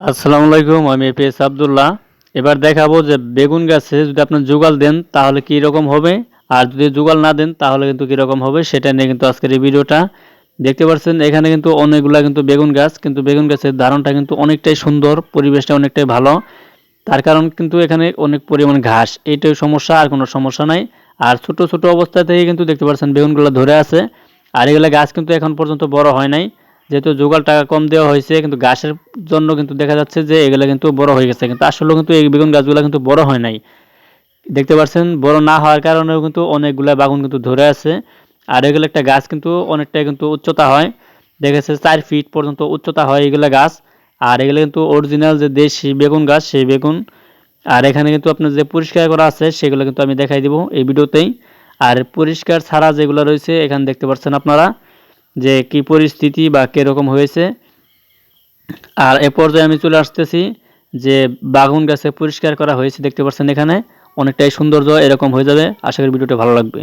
আসসালামু আলাইকুম, আমি এপিএস আবদুল্লাহ। এবার দেখাবো যে বেগুন গাছে যদি আপনার জোগাল দেন, তাহলে কী রকম হবে? আর যদি জোগাল না দেন, তাহলে কিন্তু কীরকম হবে? সেটা নিয়ে কিন্তু আজকের এই ভিডিওটা। দেখতে পাচ্ছেন, এখানে কিন্তু অনেকগুলা কিন্তু বেগুন গাছ, কিন্তু বেগুন গাছের ধারণটা কিন্তু অনেকটাই সুন্দর, পরিবেশটা অনেকটাই ভালো। তার কারণ কিন্তু এখানে অনেক পরিমাণ ঘাস। এইটাই সমস্যা, আর কোনো সমস্যা নাই। আর ছোট ছোট অবস্থা থেকে কিন্তু দেখতে পাচ্ছেন, বেগুনগুলো ধরে আছে। আর এগুলো গাছ কিন্তু এখন পর্যন্ত বড় হয় নাই। যেহেতু জোগাল টাকা কম দেওয়া হয়েছে, কিন্তু গাছের জন্য কিন্তু দেখা যাচ্ছে যে এগুলো কিন্তু বড় হয়ে গেছে। কিন্তু আসলে কিন্তু এই বেগুন গাছগুলো কিন্তু বড় হয় নাই। দেখতে পাচ্ছেন বড় না হওয়ার কারণেও কিন্তু অনেকগুলা বাগুন কিন্তু ধরে আছে। আর এগুলো একটা গাছ কিন্তু অনেকটাই কিন্তু উচ্চতা হয়। দেখেছে চার ফিট পর্যন্ত উচ্চতা হয় এগুলো গাছ। আর এগুলো কিন্তু অরিজিনাল যে দেশি বেগুন গাছ, সেই বেগুন। আর এখানে কিন্তু আপনার যে পরিষ্কার করা আছে, সেগুলো কিন্তু আমি দেখাই দিব এই ভিডিওতেই। আর পরিষ্কার ছাড়া যেগুলো রয়েছে, এখানে দেখতে পাচ্ছেন আপনারা। যে কি পরিস্থিতি বা কীরকম হয়েছে। আর এ পর্যায়ে আমি চলে আসতেছি যে বাগুন গাছে পরিষ্কার করা হয়েছে, দেখতে পাচ্ছেন এখানে। অনেকটাই সৌন্দর্য এরকম হয়ে যাবে। আশা করি ভিডিওটা ভালো লাগবে।